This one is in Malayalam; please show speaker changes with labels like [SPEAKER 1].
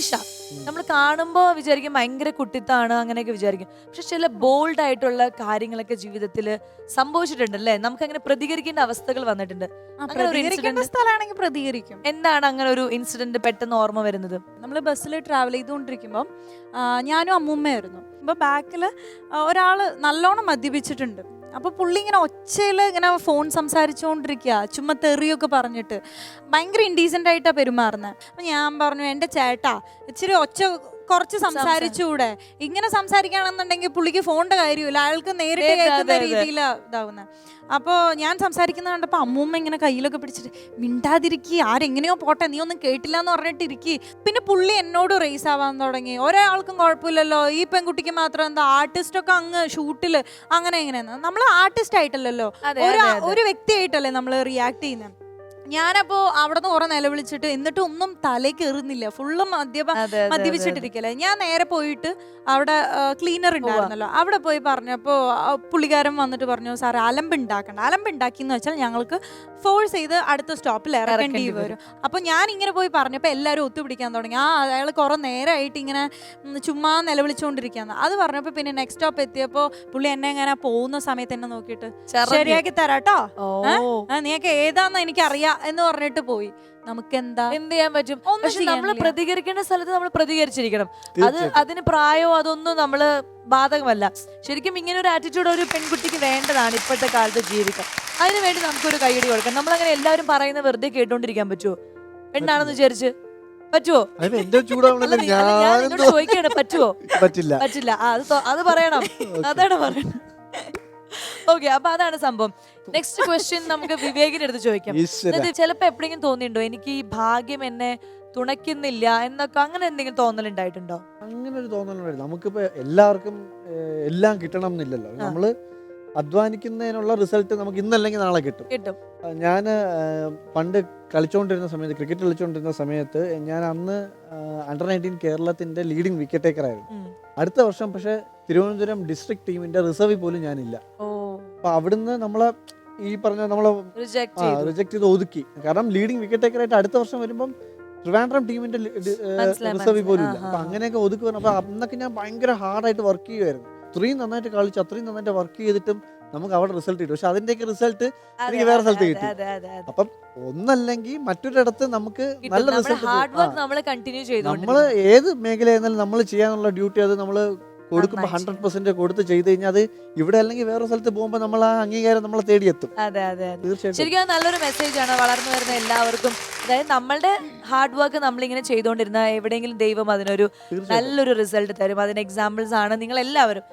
[SPEAKER 1] അനീഷ നമ്മൾ കാണുമ്പോൾ വിചാരിക്കും ഭയങ്കര കുട്ടിത്താണ് അങ്ങനെയൊക്കെ വിചാരിക്കും. പക്ഷെ ചില ബോൾഡ് ആയിട്ടുള്ള കാര്യങ്ങളൊക്കെ ജീവിതത്തിൽ സംഭവിച്ചിട്ടുണ്ട് അല്ലേ നമുക്ക് അങ്ങനെ പ്രതികരിക്കേണ്ട അവസ്ഥകൾ വന്നിട്ടുണ്ട്
[SPEAKER 2] സ്ഥലമാണെങ്കിൽ പ്രതികരിക്കും.
[SPEAKER 1] എന്താണ് അങ്ങനെ ഒരു ഇൻസിഡന്റ് പെട്ടെന്ന് ഓർമ്മ വരുന്നത്?
[SPEAKER 2] നമ്മൾ ബസ്സിൽ ട്രാവൽ ചെയ്തുകൊണ്ടിരിക്കുമ്പോൾ ഞാനും അമ്മൂമ്മയായിരുന്നു അപ്പോൾ ബാക്കിൽ ഒരാൾ നല്ലോണം മദ്യപിച്ചിട്ടുണ്ട്. അപ്പോൾ പുള്ളി ഇങ്ങനെ ഒച്ചയിൽ ഇങ്ങനെ ഫോൺ സംസാരിച്ചുകൊണ്ടിരിക്കുക ചുമ്മാ തെറിയൊക്കെ പറഞ്ഞിട്ട്. ഭയങ്കര ഇൻഡീസന്റ് ആയിട്ടാണ് പെരുമാറുന്നത് അപ്പം ഞാൻ പറഞ്ഞു എന്റെ ചേട്ടാ ഇച്ചിരി ഒച്ച കുറച്ച് സംസാരിച്ചുകൂടെ ഇങ്ങനെ സംസാരിക്കുകയാണെന്നുണ്ടെങ്കിൽ പുള്ളിക്ക് ഫോണിന്റെ കാര്യമില്ല. അയാൾക്ക് നേരിട്ട് കേൾക്കുന്ന. രീതിയിലാണ് ഇതാവുന്നത് അപ്പോൾ ഞാൻ സംസാരിക്കുന്ന കണ്ടപ്പോൾ അമ്മൂമ്മ ഇങ്ങനെ കയ്യിലൊക്കെ പിടിച്ചിട്ട് മിണ്ടാതിരിക്കി ആരെങ്ങനെയോ പോട്ടെ നീ ഒന്നും കേട്ടില്ല എന്ന് പറഞ്ഞിട്ട് ഇരിക്കി. പിന്നെ പുള്ളി എന്നോട് റേസ് ആവാൻ തുടങ്ങി. ഒരാൾക്കും കുഴപ്പമില്ലല്ലോ. ഈ പെൺകുട്ടിക്ക് മാത്രം എന്താ ആർട്ടിസ്റ്റ് ഒക്കെ അങ്ങ് ഷൂട്ടിൽ അങ്ങനെ എങ്ങനെയാണ് നമ്മൾ ആർട്ടിസ്റ്റ് ആയിട്ടല്ലല്ലോ. ഒരു
[SPEAKER 1] വ്യക്തി ആയിട്ടല്ലേ
[SPEAKER 2] ഒരു വ്യക്തിയായിട്ടല്ലേ നമ്മൾ റിയാക്ട് ചെയ്യുന്നത് ഞാനപ്പോ അവിടെ നിന്ന് കുറെ നിലവിളിച്ചിട്ട് എന്നിട്ട് ഒന്നും തലേ കയറുന്നില്ല ഫുള്ള് മദ്യപ മദ്യപിച്ചിട്ടിരിക്കല്ലേ? ഞാൻ നേരെ പോയിട്ട് അവിടെ ക്ലീനർ ഉണ്ടായിരുന്നല്ലോ. അവിടെ പോയി പറഞ്ഞപ്പോ പുള്ളിക്കാരൻ വന്നിട്ട് പറഞ്ഞു സാർ അലമ്പ് ഉണ്ടാക്കണ്ട. അലമ്പ് ഉണ്ടാക്കി എന്ന് വെച്ചാൽ ഞങ്ങൾക്ക് ഫോഴ്സ് ചെയ്ത് അടുത്ത സ്റ്റോപ്പിൽ ഇറക്കേണ്ടി വരും. അപ്പൊ ഞാൻ ഇങ്ങനെ പോയി പറഞ്ഞപ്പോൾ എല്ലാവരും ഒത്തുപിടിക്കാൻ തുടങ്ങി. ആ അയാൾ കുറെ നേരമായിട്ട് ഇങ്ങനെ ചുമ്മാ നിലവിളിച്ചുകൊണ്ടിരിക്കുകയാണ് അത് പറഞ്ഞപ്പോൾ പിന്നെ നെക്സ്റ്റ് സ്റ്റോപ്പ് എത്തിയപ്പോൾ പുള്ളി എന്നെ ഇങ്ങനെ പോകുന്ന സമയത്ത് എന്നെ നോക്കിയിട്ട് ശരിയാക്കി തരാട്ടോ നീയൊക്കെ ഏതാന്ന് എനിക്കറിയാം. എന്ന് പറഞ്ഞിട്ട് പോയി. നമുക്ക് എന്താ
[SPEAKER 1] എന്ത് ചെയ്യാൻ പറ്റും? പക്ഷെ നമ്മൾ. പ്രതികരിക്കേണ്ട സ്ഥലത്ത് നമ്മൾ പ്രതികരിച്ചിരിക്കണം. അത് അതിന് പ്രായമോ അതൊന്നും നമ്മൾ ബാധകമല്ല. ശരിക്കും ഇങ്ങനെ ഒരു ആറ്റിറ്റ്യൂഡ് ഒരു പെൺകുട്ടിക്ക് വേണ്ടതാണ് ഇപ്പോഴത്തെ കാലത്ത് ജീവിക്കാൻ. അതിനുവേണ്ടി നമുക്കൊരു കൈയടി കൊടുക്കാം നമ്മൾ അങ്ങനെ എല്ലാവരും പറയുന്ന വെറുതെ കേട്ടോണ്ടിരിക്കാൻ പറ്റുമോ പെണ്ണാണെന്ന് വിചാരിച്ച്. പറ്റുമോ നിന്നോട് പറ്റുമോ
[SPEAKER 3] പറ്റില്ല.
[SPEAKER 1] പറ്റില്ല. ആ, അത് അത് പറയണം. അതാണ് പറയണം ഓക്കെ അപ്പൊ അതാണ് സംഭവം. നെക്സ്റ്റ് ക്വസ്റ്റ്യൻ നമുക്ക് വിവേകിന്റെ അടുത്ത് ചോദിക്കാം.
[SPEAKER 3] ഈശ്വര.
[SPEAKER 1] എന്നിട്ട് ചിലപ്പോ എപ്പോഴെങ്കിലും തോന്നിയിട്ടുണ്ടോ? എനിക്ക് ഈ ഭാഗ്യം എന്നെ തുണയ്ക്കുന്നില്ല എന്നൊക്കെ അങ്ങനെ എന്തെങ്കിലും തോന്നലുണ്ടായിട്ടുണ്ടോ
[SPEAKER 3] അങ്ങനെ ഒരു തോന്നലുണ്ടായിരുന്നു നമുക്കിപ്പോ എല്ലാവർക്കും ഏഹ്, എല്ലാം കിട്ടണം എന്നില്ലല്ലോ.
[SPEAKER 1] ആ.
[SPEAKER 3] നമ്മൾ അധ്വാനിക്കുന്നതിനുള്ള റിസൾട്ട് നമുക്ക് ഇന്നല്ലെങ്കിൽ നാളെ കിട്ടും.
[SPEAKER 1] കിട്ടും.
[SPEAKER 3] ഞാൻ പണ്ട് കളിച്ചുകൊണ്ടിരുന്ന സമയത്ത് ക്രിക്കറ്റ് കളിച്ചുകൊണ്ടിരുന്ന സമയത്ത് ഞാൻ അന്ന് അണ്ടർ നയന്റീൻ കേരളത്തിന്റെ ലീഡിങ് വിക്കറ്റ് ടേക്കർ ആയിരുന്നു.
[SPEAKER 1] ഉം.
[SPEAKER 3] അടുത്ത വർഷം പക്ഷേ തിരുവനന്തപുരം ഡിസ്ട്രിക്ട് ടീമിന്റെ റിസർവിൽ പോലും ഞാനില്ല.
[SPEAKER 1] ഓ.
[SPEAKER 3] അപ്പൊ അവിടുന്ന് നമ്മളെ ഈ പറഞ്ഞ നമ്മളെ
[SPEAKER 1] റിജക്ട് ചെയ്തു.
[SPEAKER 3] ഒതുക്കി. കാരണം ലീഡിംഗ് വിക്കറ്റ് ടേക്കർ ആയിട്ട് അടുത്ത വർഷം വരുമ്പം ട്രിവാൻഡ്രം ടീമിന്റെ റിസർവ് പോലും ഇല്ല. അപ്പൊ. അങ്ങനെയൊക്കെ ഒതുക്കി വരണം അപ്പൊ അന്നൊക്കെ ഞാൻ ഭയങ്കര ഹാർഡായിട്ട് വർക്ക് ചെയ്യുമായിരുന്നു അത്രയും നന്നായിട്ട് കളിച്ചു അത്രയും നന്നായിട്ട് വർക്ക് ചെയ്തിട്ടും നമുക്ക് അവിടെ റിസൾട്ട് കിട്ടും. പക്ഷെ അതിന്റെയൊക്കെ റിസൾട്ട് എനിക്ക് വേറെ സ്ഥലത്ത് കിട്ടും. അപ്പം ഒന്നല്ലെങ്കിൽ മറ്റൊരിടത്ത് നമുക്ക് നല്ല റിസൾട്ട്
[SPEAKER 1] നമ്മൾ
[SPEAKER 3] ഏത് മേഖലയായിരുന്നാലും നമ്മൾ ചെയ്യാനുള്ള ഡ്യൂട്ടി അത് നമ്മൾ കൊടുക്കുമ്പോൾ ഹൺഡ്രഡ് പെർസെന്റ് കൊടുത്ത് ചെയ്ത് കഴിഞ്ഞാൽ അത് ഇവിടെ അല്ലെങ്കിൽ വേറെ സ്ഥലത്ത് പോകുമ്പോൾ നമ്മൾ ആ അംഗീകാരം നമ്മളെ തേടിയെത്തും.
[SPEAKER 1] അതെ അതെ ശരിക്കും നല്ലൊരു മെസ്സേജ് ആണ്. വളർന്നു വരുന്ന എല്ലാവർക്കും. അതായത് നമ്മളുടെ ഹാർഡ് വർക്ക് നമ്മളിങ്ങനെ ചെയ്തുകൊണ്ടിരുന്ന എവിടെയെങ്കിലും ദൈവം അതിനൊരു നല്ലൊരു റിസൾട്ട് തരും. അതിന് എക്സാമ്പിൾസ് ആണ് നിങ്ങൾ എല്ലാവരും.